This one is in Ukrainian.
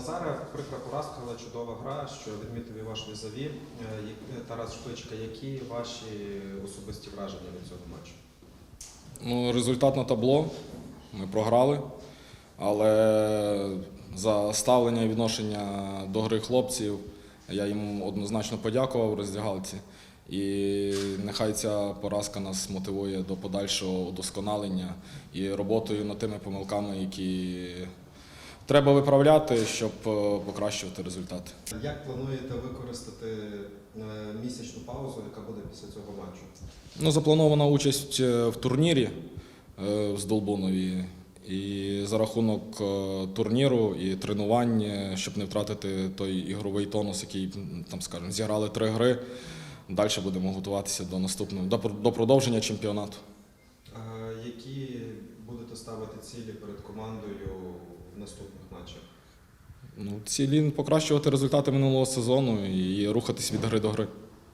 Назара, прикра поразка, але чудова гра, що відмітив і ваш візаві. Е, Тарас Шпичка, які ваші особисті враження від цього матчу? Ну, результат на табло. Ми програли. Але за ставлення і відношення до гри хлопців я їм однозначно подякував роздягалці. І нехай ця поразка нас мотивує до подальшого удосконалення і роботою над тими помилками, які треба виправляти, щоб е, покращувати результати. Як плануєте використати е, місячну паузу, яка буде після цього матчу? Ну, запланована участь е, в турнірі в Здолбунові. І за рахунок турніру і тренувань, щоб не втратити той ігровий тонус, який там, скажімо, зіграли три гри. Далі будемо готуватися до наступного до продовження чемпіонату. Які будете ставити цілі перед командою в наступних матчах? Ну, цілі покращувати результати минулого сезону і рухатись від гри до гри.